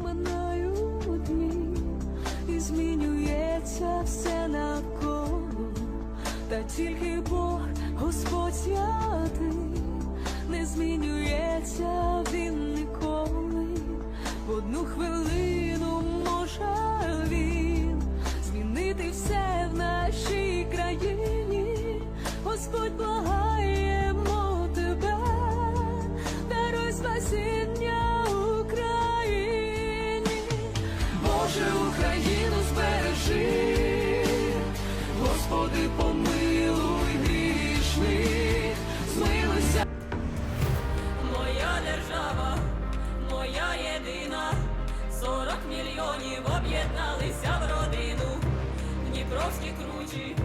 минають дні, і змінюється все навколо, та тільки Бог, Господь святий, не змінюється він ніколи. В одну хвилину може він змінити все в нашій країні. Господь благаємо Помилуй грішних, змилуйся. Моя держава, моя єдина, сорок мільйонів об'єдналися в родину, Дніпровські кручі,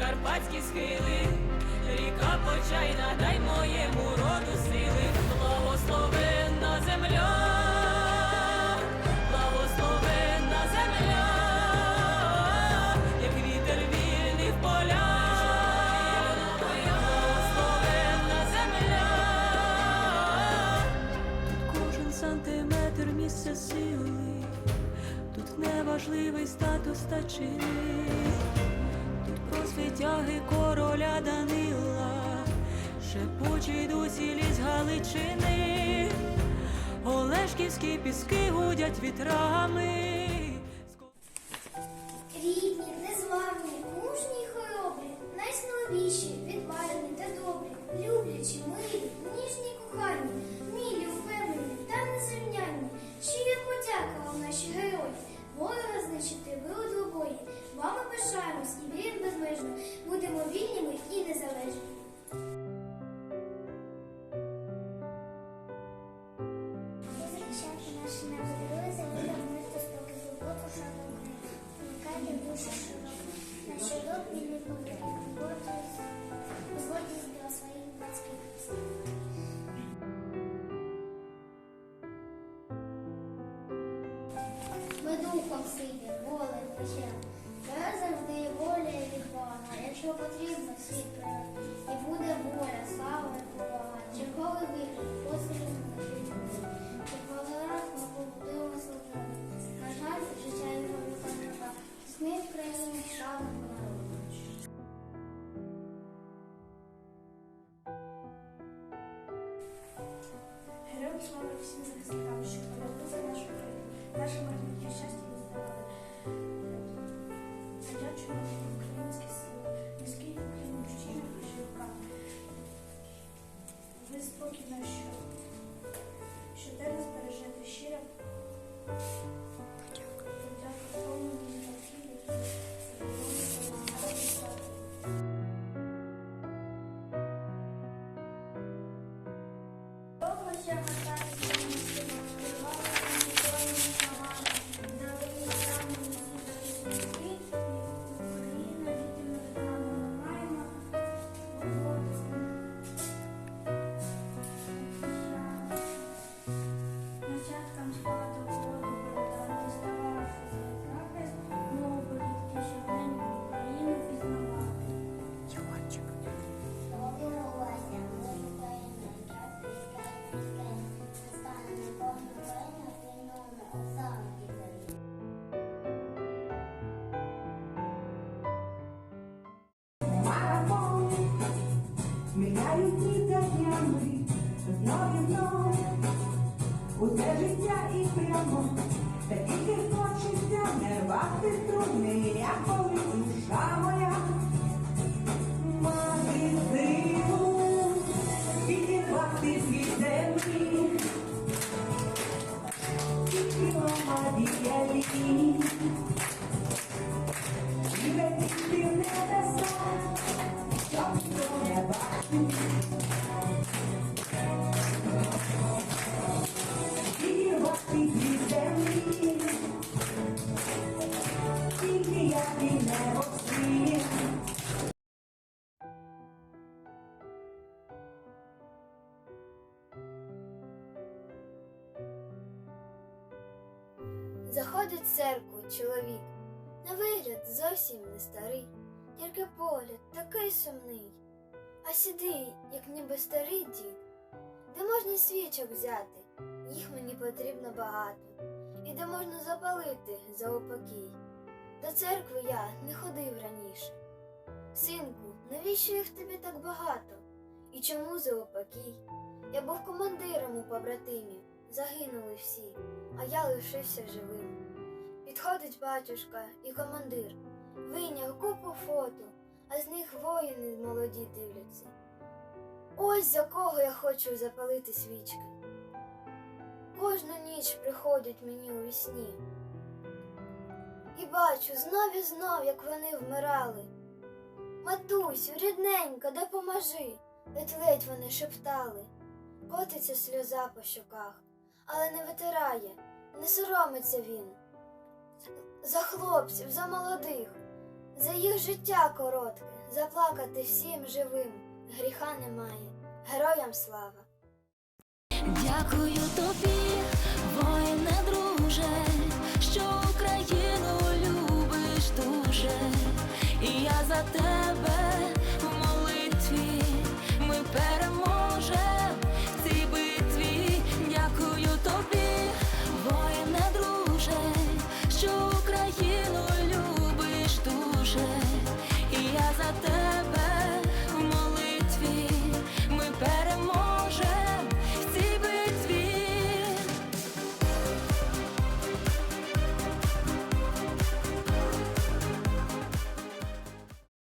Карпатські схили, ріка Почайна, дай моєму роду сили, благословенна сантиметр місця сили, тут неважливий статус та чини, тут про світяги короля Данила, шепочуть досі ліс Галичини, Олешківські піски гудять вітрами. Рідні, незламні, мужні хоробрі, найсміливіші, відважні та добрі, люблячі, милі, ніжні кохані, наші герої. Ворога знищити ви у двобої. Вами пишаємось і віримо духом силі, волею печем. Зараз завжди воля і відвага. Якщо потрібно, світ прийме. І буде воля, слава і повага. Черговий вихід, посилів на Черговий раз ми побудуємо свободу. На жаль, життя його випадка. Сміх країні, шану народу. Героям слава всім захисникам, що полягли за нашу країну, наше майбутнє щастя і Дні днями, знов і знов. Усе життя і прямо, та тільки хочеться не рвати струни, як коли душа моя. Заходить в церкву чоловік, на вигляд зовсім не старий, тільки погляд такий сумний, а сідий, як ніби старий дід, де можна свічок взяти, їх мені потрібно багато, і де можна запалити за упокій. До церкви я не ходив раніше. Синку, навіщо їх тобі так багато? І чому за упокій? Я був командиром у побратимів, загинули всі, а я лишився живим. Підходить батюшка і командир, вийняв купу фото, а з них воїни молоді дивляться. Ось за кого я хочу запалити свічки. Кожну ніч приходять мені у вісні. І бачу знов і знов, як вони вмирали. Матусю, рідненька, допоможи, ледь-ледь вони шептали. Котиться сльоза по щоках, але не витирає, не соромиться він. За хлопців, за молодих, за їх життя коротке, заплакати всім живим, гріха немає, героям слава. Дякую тобі,